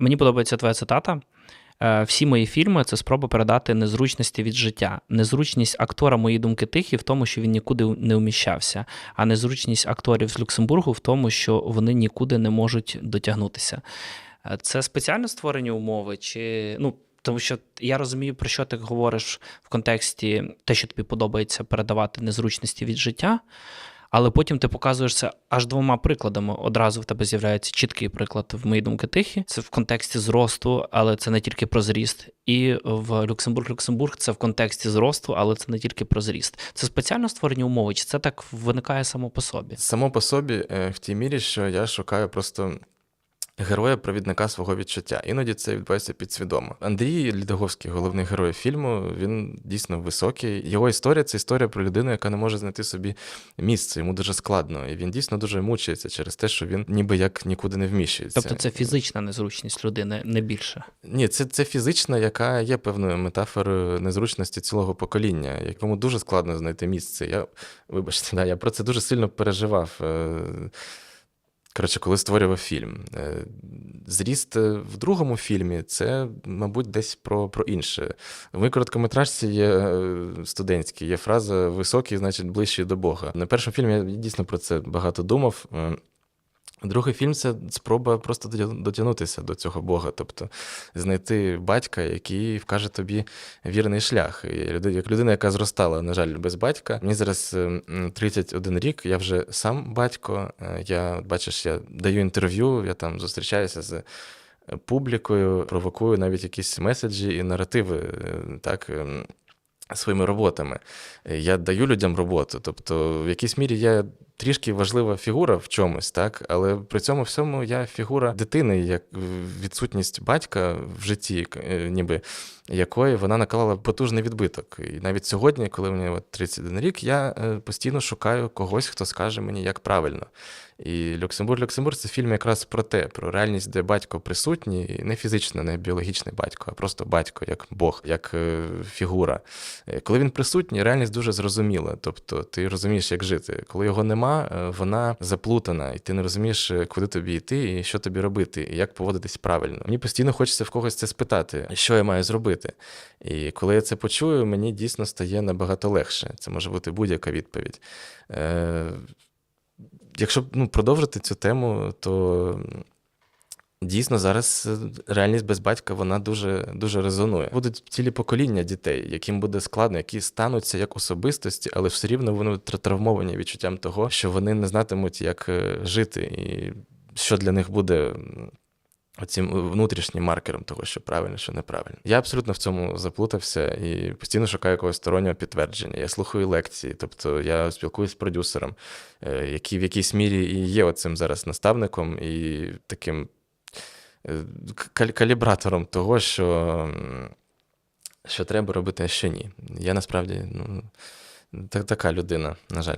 Мені подобається твоя цитата. Е, Всі мої фільми це спроба передати незручності від життя. Незручність актора мої думки тихі в тому, що він нікуди не вміщався, а незручність акторів з Люксембургу в тому, що вони нікуди не можуть дотягнутися. Е, Це спеціально створені умови, чи ну. Тому що я розумію, про що ти говориш в контексті те, що тобі подобається передавати незручності від життя, але потім ти показуєш це аж двома прикладами. Одразу в тебе з'являється чіткий приклад в мої думки тихі. Це в контексті зросту, але це не тільки про зріст. І в Люксембург Люксембург це в контексті зросту, але це не тільки про зріст. Це спеціально створені умови, чи це так виникає само по собі? Само по собі, е, в тій мірі, що я шукаю просто героя-провідника свого відчуття. Іноді це відбувається підсвідомо. Андрій Лідоговський, головний герой фільму, він дійсно високий. Його історія це історія про людину, яка не може знайти собі місце. Йому дуже складно. І він дійсно дуже мучається через те, що він ніби як нікуди не вміщується. Тобто це фізична незручність людини, не більше. Ні, це, це фізична, яка є певною метафорою незручності цілого покоління, якому дуже складно знайти місце. Я, вибачте, да, я про це дуже сильно переживав. Коротше, коли створював фільм. Е, Зріст е, в другому фільмі це, мабуть, десь про, про інше. В короткометражці є е, студентській, є фраза високий, значить, ближчий до Бога. На першому фільмі я дійсно про це багато думав. Другий фільм це спроба просто дотягнутися до цього Бога, тобто знайти батька, який вкаже тобі вірний шлях. І Як людина, яка зростала, на жаль, без батька. Мені зараз е, 31 рік, я вже сам батько. Е, Я бачиш, я даю інтерв'ю, я там зустрічаюся з публікою, провокую навіть якісь меседжі і наративи, е, так. ем, Своїми роботами. Е, Я даю людям роботу. Тобто, в якійсь мірі я трішки важлива фігура в чомусь, так, але при цьому всьому я фігура дитини, як відсутність батька в житті, е, ніби якої вона наклала потужний відбиток. І навіть сьогодні, коли мені от 31 рік, я е, постійно шукаю когось, хто скаже мені, як правильно. І Люксембург, Люксембург це фільм якраз про те, про реальність, де батько присутній, не фізично, не біологічний батько, а просто батько, як Бог, як е, фігура. Коли він присутній, реальність дуже зрозуміла. Тобто ти розумієш, як жити. Коли його нема, е, вона заплутана, і ти не розумієш, е, куди тобі йти і що тобі робити, і як поводитись правильно. Мені постійно хочеться в когось це спитати, що я маю зробити. І коли я це почую, мені дійсно стає набагато легше. Це може бути будь-яка відповідь. Е, Якщо ну, продовжити цю тему, то дійсно зараз е, реальність без батька вона дуже, дуже резонує. Будуть цілі покоління дітей, яким буде складно, які стануться як особистості, але все рівно вони травмовані відчуттям того, що вони не знатимуть, як е, жити, і що для них буде. м, Оцим внутрішнім маркером того, що правильно, що неправильно. Я абсолютно в цьому заплутався і постійно шукаю якогось стороннього підтвердження. Я слухаю лекції, тобто я спілкуюся з продюсером, е, який в якійсь мірі і є оцим зараз наставником і таким е, калібратором того, що, що треба робити, а що ні. Я насправді ну, так, така людина, на жаль.